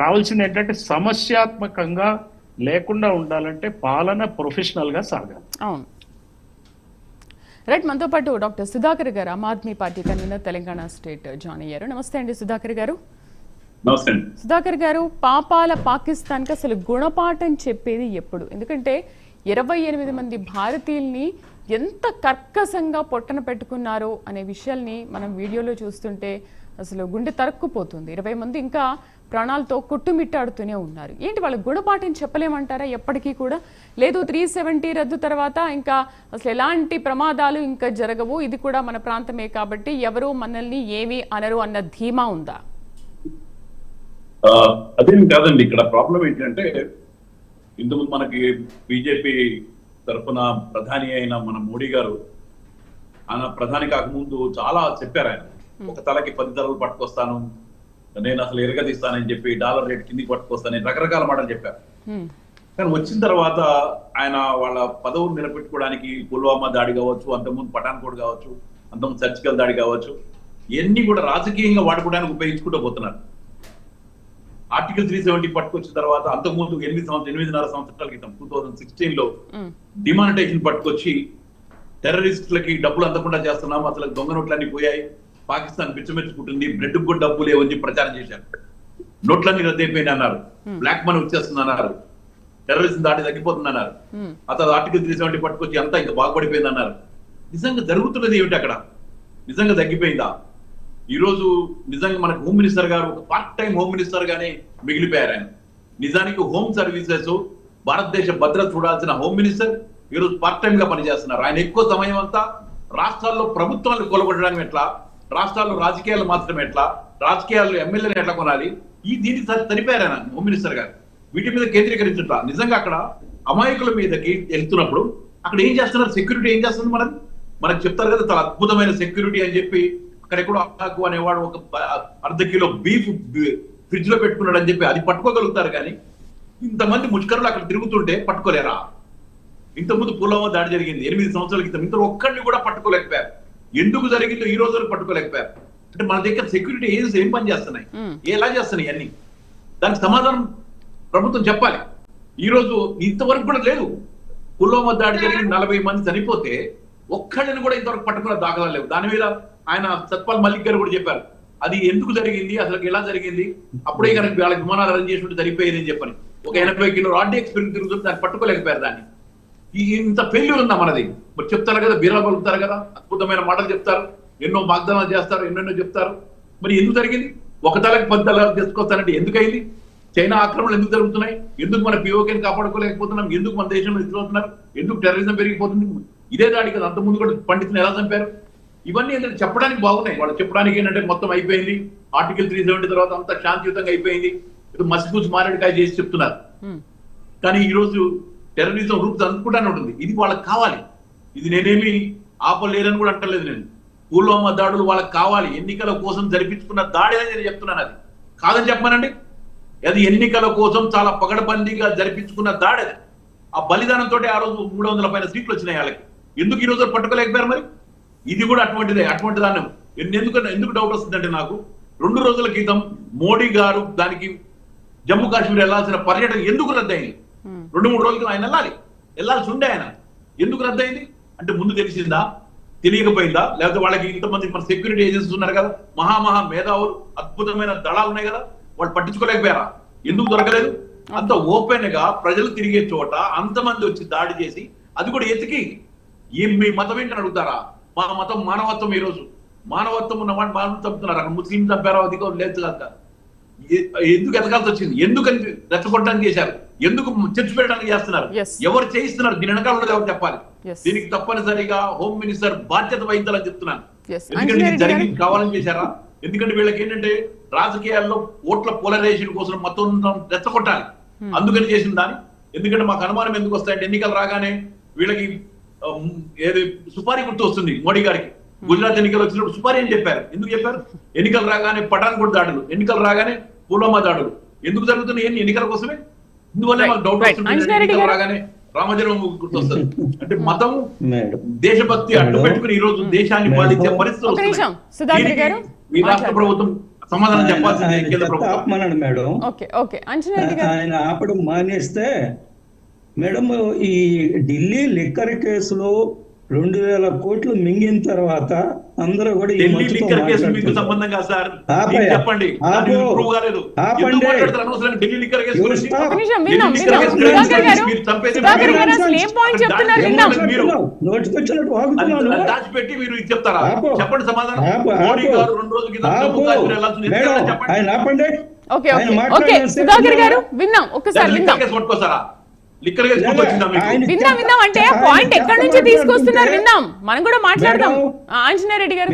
కావాల్సింది ఏంటంటే సమస్యాత్మకంగా లేకుండా ఉండాలంటే పాలన ప్రొఫెషనల్గా సాగాలి. అవును. రైట్ మనతో పాటు doctor Sudhakar garu Aam Aadmi party convener Telangana state join అయ్యారు. నమస్తే అండి సుధాకర్ గారు. సుధాకర్ గారు పాపాల పాకిస్తాన్కి అసలు గుణపాఠం చెప్పేది ఎప్పుడు? ఎందుకంటే ఇరవై ఎనిమిది మంది భారతీయుల్ని ఎంత కర్కశంగా పొట్టన పెట్టుకున్నారో అనే విషయాల్ని మనం వీడియోలో చూస్తుంటే అసలు గుండె తరక్కుపోతుంది. ఇరవై మంది ఇంకా ప్రాణాలతో కొట్టుమిట్టాడుతూనే ఉన్నారు. ఏంటి వాళ్ళ గుణపాఠం చెప్పలేమంటారా? ఎప్పటికీ కూడా లేదు త్రీ సెవెంటీ రద్దు తర్వాత ఇంకా అసలు ఎలాంటి ప్రమాదాలు ఇంకా జరగవు. ఇది కూడా మన ప్రాంతమే కాబట్టి ఎవరు మనల్ని ఏమీ అనరు అన్న ధీమా ఉందా? అదేం కాదండి. ఇక్కడ ప్రాబ్లం ఏంటంటే ఇంతకుముందు మనకి బీజేపీ తరఫున ప్రధాని అయిన మన మోడీ గారు ఆయన ప్రధాని కాకముందు చాలా చెప్పారు ఆయన. ఒక తలకి పది తలలు పట్టుకొస్తాను నేను అసలు ఎరగదీస్తానని చెప్పి డాలర్ రేట్ కిందికి పట్టుకొస్తానని రకరకాల మాటలు చెప్పారు. కానీ వచ్చిన తర్వాత ఆయన వాళ్ళ పదవులు నిలబెట్టుకోవడానికి పుల్వామా దాడి కావచ్చు అంతకుముందు పఠాన్కోట్ కావచ్చు అంతకుముందు సర్జికల్ దాడి కావచ్చు ఇవన్నీ కూడా రాజకీయంగా వాడుకోవడానికి ఉపయోగించుకుంటూ పోతున్నారు ఆర్టికల్ త్రీ సెవెంటీ పట్టుకొచ్చిన తర్వాత అంతకుముందు ఎనిమిది సంవత్సరం ఎనిమిదిన్నర సంవత్సరాల క్రితం టూ థౌసండ్ సిక్స్టీన్లో హ్మ్. డిమానిటైజేషన్ పట్టుకొచ్చి టెర్రరిస్టులకి డబ్బులు అందకుండా చేస్తున్నాం అసలు దొంగ నోట్లన్నీ పోయాయి పాకిస్తాన్ పిచ్చమెచ్చుకుంటుంది బ్రెడ్ కూడా డబ్బు లేవని ప్రచారం చేశారు. నోట్లన్నీ రద్దయిపోయినాయి అన్నారు. బ్లాక్ మనీ వచ్చేస్తుంది అన్నారు. టెర్రరిస్ట్ దాడి తగ్గిపోతుంది అన్నారు. అతను ఆర్టికల్ త్రీ సెవెంటీ పట్టుకొచ్చి అంతా ఇంకా బాగుపడిపోయింది అన్నారు. నిజంగా జరుగుతున్నది ఏమిటి అక్కడ? నిజంగా తగ్గిపోయిందా? ఈ రోజు నిజంగా మనకు హోమ్ మినిస్టర్ గారు ఒక పార్ట్ టైం హోమ్ మినిస్టర్ గానే మిగిలిపోయారు ఆయన. నిజానికి హోమ్ సర్వీసెస్ భారతదేశ భద్రత చూడాల్సిన హోమ్ మినిస్టర్ ఈ రోజు పార్ట్ టైం గా పనిచేస్తున్నారు. ఆయన ఎక్కువ సమయం అంతా రాష్ట్రాల్లో ప్రభుత్వాలను కొలగొట్టడం ఎట్లా? రాష్ట్రాల్లో రాజకీయాలు మాత్రం ఎట్లా? రాజకీయాల్లో ఎమ్మెల్యేలు ఎట్లా కొనాలి? ఈ దీన్ని సరి- సరిపోయారు ఆయన హోమ్ మినిస్టర్ గారు? వీటి మీద కేంద్రీకరించట్లా నిజంగా అక్కడ అమాయకుల మీదకి వెళ్తున్నప్పుడు అక్కడ ఏం చేస్తున్నారు? సెక్యూరిటీ ఏం చేస్తుంది మనం మనకు చెప్తారు కదా చాలా అద్భుతమైన సెక్యూరిటీ అని చెప్పి అక్కడ ఎక్కడో అహాకు అనేవాడు ఒక అర్ధ కిలో బీఫ్ ఫ్రిడ్జ్లో పెట్టుకున్నాడు అని చెప్పి అది పట్టుకోగలుగుతారు కానీ ఇంతమంది ముష్కరులు అక్కడ తిరుగుతుంటే పట్టుకోలేరా? ఇంతకుముందు పుల్వామా దాడి జరిగింది. ఎనిమిది సంవత్సరాల క్రితం ఇంత ఒక్కడిని కూడా పట్టుకోలేకపోయారు. ఎందుకు జరిగిందో ఈ రోజు వరకు పట్టుకోలేకపోయారు అంటే మన దగ్గర సెక్యూరిటీ ఏజెన్సీ ఏం పని చేస్తున్నాయి. ఎలా చేస్తున్నాయి అన్ని దానికి సమాధానం ప్రభుత్వం చెప్పాలి. ఈ రోజు ఇంతవరకు కూడా లేదు. పుల్వామా దాడి జరిగి నలభై మంది చనిపోతే ఒక్కడిని కూడా ఇంతవరకు పట్టుకున్న దాఖలా లేవు. దాని మీద ఆయన సత్పాల్ మల్లిక్ గారు కూడా చెప్పారు. అది ఎందుకు జరిగింది? అసలు ఎలా జరిగింది? అప్పుడే కనుక వాళ్ళకి విమానాలు రన్ చేసి ఉంటే సరిపోయేది అని చెప్పని. ఒక ఎనభై కిలో ఆర్డీఎక్స్ పెరిగి తిరుగుతుంది దాన్ని పట్టుకోలేకపోయారు దాన్ని. ఇంత ఫెయిల్యూర్ ఉందా మనది? మరి చెప్తారు కదా బీరా పలుకుతారు కదా అద్భుతమైన మాటలు చెప్తారు ఎన్నో వాగ్దానాలు చేస్తారు ఎన్నెన్నో చెప్తారు. మరి ఎందుకు జరిగింది? ఒక తలకి పది తల తీసుకొస్తారంటే ఎందుకైంది? చైనా ఆక్రమణలు ఎందుకు జరుగుతున్నాయి? ఎందుకు మన పిఓకేని కాపాడుకోలేకపోతున్నాం? ఎందుకు మన దేశంలో ఎదురవుతున్నారు ఎందుకు టెర్రరిజం పెరిగిపోతుంది? ఇదే దాడి కదా అంత ముందు కూడా పండితుని ఎలా చంపారు? ఇవన్నీ ఏంటంటే చెప్పడానికి బాగున్నాయి. వాళ్ళు చెప్పడానికి ఏంటంటే మొత్తం అయిపోయింది. ఆర్టికల్ త్రీ సెవెంటీ తర్వాత అంతా శాంతియుతంగా అయిపోయింది. ఇది మసిపూసి మారేడుకాయ చేసి చెప్తున్నారు. కానీ ఈ రోజు టెర్రరిజం రూపు అందుకుంటానే ఉంటుంది. ఇది వాళ్ళకి కావాలి. ఇది నేనేమి ఆపలేదని కూడా అంటలేదు నేను. పుల్వామా దాడులు వాళ్ళకి కావాలి. ఎన్నికల కోసం జరిపించుకున్న దాడి అని నేను చెప్తున్నాను అది. కాదని చెప్పమనండి. అది ఎన్నికల కోసం చాలా పగడబందీగా జరిపించుకున్న దాడి అది. ఆ బలిదానంతో ఆ రోజు మూడు వందల పైన సీట్లు వచ్చినాయి వాళ్ళకి. ఎందుకు ఈ రోజు పట్టుకోలేకపోయారు మరి? ఇది కూడా అటువంటిదే అటువంటి దాన్ని. ఎందుకు ఎందుకు డౌట్ వస్తుందంటే నాకు రెండు రోజుల క్రితం మోడీ గారు దానికి జమ్మూ కాశ్మీర్ వెళ్ళాల్సిన పర్యటన ఎందుకు రద్దయింది? రెండు మూడు రోజులు ఆయన వెళ్ళాలి. వెళ్ళాల్సి ఉండే ఆయన. ఎందుకు రద్దయింది? అంటే ముందు తెలిసిందా? తెలియకపోయిందా? లేకపోతే వాళ్ళకి ఇంతమంది మన సెక్యూరిటీ ఏజెన్సీస్ ఉన్నారు కదా మహామహా మేధావులు అద్భుతమైన దళాలు ఉన్నాయి కదా వాళ్ళు పట్టించుకోలేకపోయారా? ఎందుకు దొరకలేదు? అంత ఓపెన్గా ప్రజలు తిరిగే చోట అంతమంది వచ్చి దాడి చేసి అది కూడా ఎతికి. ఏం మీ మతం ఏంటని అడుగుతారా? మా మతం మానవత్వం ఈ రోజు. మానవత్వం ఉన్న వాడిని మానవం చంపుతున్నారు అక్కడ ముస్లిం చంపారో కూడా లేదు కదా. ఎందుకు ఎదగాల్సి వచ్చింది? ఎందుకని రెచ్చగొట్టడానికి చేశారు? ఎందుకు చర్చ పెట్టడానికి చేస్తున్నారు. ఎవరు చేయిస్తున్నారు? దీని వెనకాల ఉన్నది ఎవరు చెప్పాలి. దీనికి తప్పనిసరిగా హోమ్ మినిస్టర్ బాధ్యత వహించాలని చెప్తున్నాను. ఎందుకంటే ఇది జరిగి కావాలని చేశారా? ఎందుకంటే వీళ్ళకి ఏంటంటే రాజకీయాల్లో ఓట్ల పోలరైజేషన్ కోసం మొత్తం రెచ్చగొట్టాలి. అందుకని చేసిన దాన్ని. ఎందుకంటే మాకు అనుమానం ఎందుకు వస్తాయంటే ఎన్నికలు రాగానే వీళ్ళకి ఏది సుపారీ గుర్తు వస్తుంది మోడీ గారికి. గుజరాత్ ఎన్నికలు వచ్చినప్పుడు సుపారీ అని చెప్పారు. ఎందుకు చెప్పారు? ఎన్నికలు రాగానే పఠాన్కోట్ దాడులు ఎన్నికలు రాగానే పుల్వామా దాడులు. ఎందుకు జరుగుతున్నాయి? ఎన్ని ఎన్నికల కోసమే? దేశభక్తి దేశాన్ని ప్రభుత్వం సమాధానం మేడం. ఓకే ఆయన ఆపడం మానేస్తే మేడం ఈ ఢిల్లీ లిక్కర్ కేసులో రెండు వేల కోట్లు మింగిన తర్వాత అందరూ కూడా ఈ చెప్పండి. ఆయన ఒక్కసారి లిక్కర్ విందాం అంటే పాయింట్ ఎక్కడి నుంచి తీసుకొస్తున్నారు? విందాం. మనం కూడా మాట్లాడదాం. ఆంజనేయ రెడ్డి గారు.